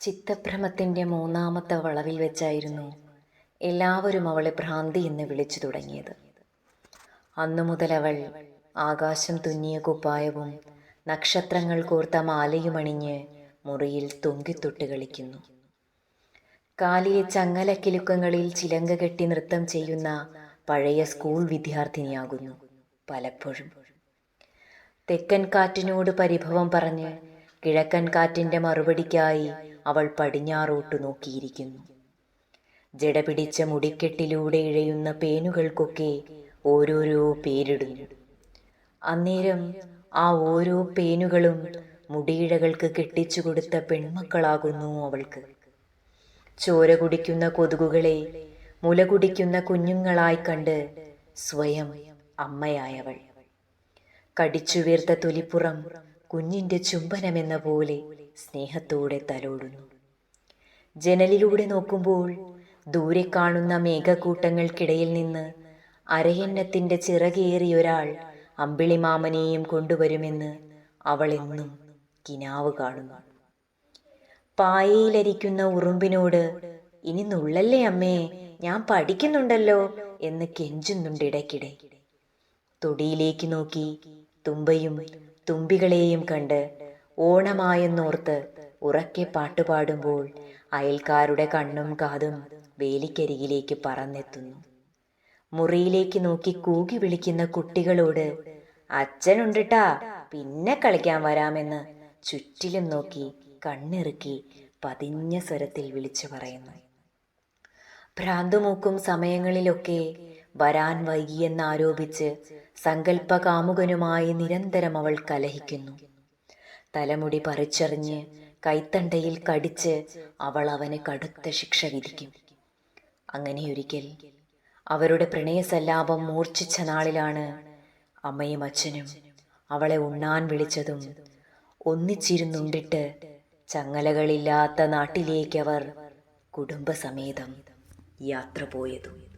ചിത്തഭ്രമത്തിന്റെ മൂന്നാമത്തെ വളവിൽ വെച്ചായിരുന്നു എല്ലാവരും അവളെ ഭ്രാന്തി എന്ന് വിളിച്ചു തുടങ്ങിയത്. അന്നു മുതൽ അവൾ ആകാശം തുന്നിയ കുപ്പായവും നക്ഷത്രങ്ങൾ കോർത്ത മാലയുമണിഞ്ഞ് മുറിയിൽ തൊങ്കിത്തൊട്ട് കളിക്കുന്നു. കാലിലെ ചങ്ങലക്കിലുക്കങ്ങളിൽ ചിലങ്ക കെട്ടി നൃത്തം ചെയ്യുന്ന പഴയ സ്കൂൾ വിദ്യാർത്ഥിനിയാകുന്നു പലപ്പോഴും. തെക്കൻ കാറ്റിനോട് പരിഭവം പറഞ്ഞ് കിഴക്കൻ കാറ്റിന്റെ മറുപടിക്കായി അവൾ പടിഞ്ഞാറോട്ട് നോക്കിയിരിക്കുന്നു. ജടപിടിച്ച മുടിക്കെട്ടിലൂടെ ഇഴയുന്ന പേനുകൾക്കൊക്കെ ഓരോരോ പേരിടുന്നു. അന്നേരം ആ ഓരോ പേനുകളും മുടിയിഴകൾക്ക് കെട്ടിച്ചു കൊടുത്ത പെൺമക്കളാകുന്നു അവൾക്ക്. ചോര കുടിക്കുന്ന കൊതുകുകളെ മുല കുടിക്കുന്ന കുഞ്ഞുങ്ങളായി കണ്ട് സ്വയം അമ്മയായവൾ. കടിച്ചുവീർത്ത തൊലിപ്പുറം കുഞ്ഞിന്റെ ചുംബനമെന്ന പോലെ സ്നേഹത്തോടെ തലോടുന്നു. ജനലിലൂടെ നോക്കുമ്പോൾ ദൂരെ കാണുന്ന മേഘക്കൂട്ടങ്ങൾക്കിടയിൽ നിന്ന് അരയന്നത്തിന്റെ ചിറകേറിയൊരാൾ അമ്പിളിമാമനെയും കൊണ്ടുവരുമെന്ന് അവൾ എന്നും കിനാവ് കാണുന്നു. പായയിലരിക്കുന്ന ഉറുമ്പിനോട് ഇനി നുള്ളല്ലേ അമ്മേ ഞാൻ പഠിക്കുന്നുണ്ടല്ലോ എന്ന് കെഞ്ചുന്നുണ്ട് ഇടയ്ക്കിടെ. തൊടിയിലേക്ക് നോക്കി തുമ്പയും തുമ്പികളെയും കണ്ട് ഓണമായെന്നോർത്ത് ഉറക്കെ പാട്ടുപാടുമ്പോൾ അയൽക്കാരുടെ കണ്ണും കാതും വേലിക്കരികിലേക്ക് പറന്നെത്തുന്നു. മുറിയിലേക്ക് നോക്കി കൂകി വിളിക്കുന്ന കുട്ടികളോട് അച്ഛനുണ്ടിട്ടാ പിന്നെ കളിക്കാൻ വരാമെന്ന് ചുറ്റിലും നോക്കി കണ്ണിറുക്കി പതിഞ്ഞ സ്വരത്തിൽ വിളിച്ചു പറയുന്നു. ഭ്രാന്തുമൂക്കും സമയങ്ങളിലൊക്കെ വരാൻ വൈകിയെന്നാരോപിച്ച് സങ്കല്പകാമുകനുമായി നിരന്തരം അവൾ കലഹിക്കുന്നു. തലമുടി പറിച്ചെറിഞ്ഞ് കൈത്തണ്ടയിൽ കടിച്ച് അവൾ അവന് കടുത്ത ശിക്ഷ വിധിക്കും. അങ്ങനെയൊരിക്കൽ അവരുടെ പ്രണയസല്ലാപം മൂർച്ഛിച്ച നാളിലാണ് അമ്മയും അച്ഛനും അവളെ ഉണ്ണാൻ വിളിച്ചതും ഒന്നിച്ചിരുന്നുണ്ടിട്ട് ചങ്ങലകളില്ലാത്ത നാട്ടിലേക്കവർ കുടുംബസമേതം യാത്ര പോയതും.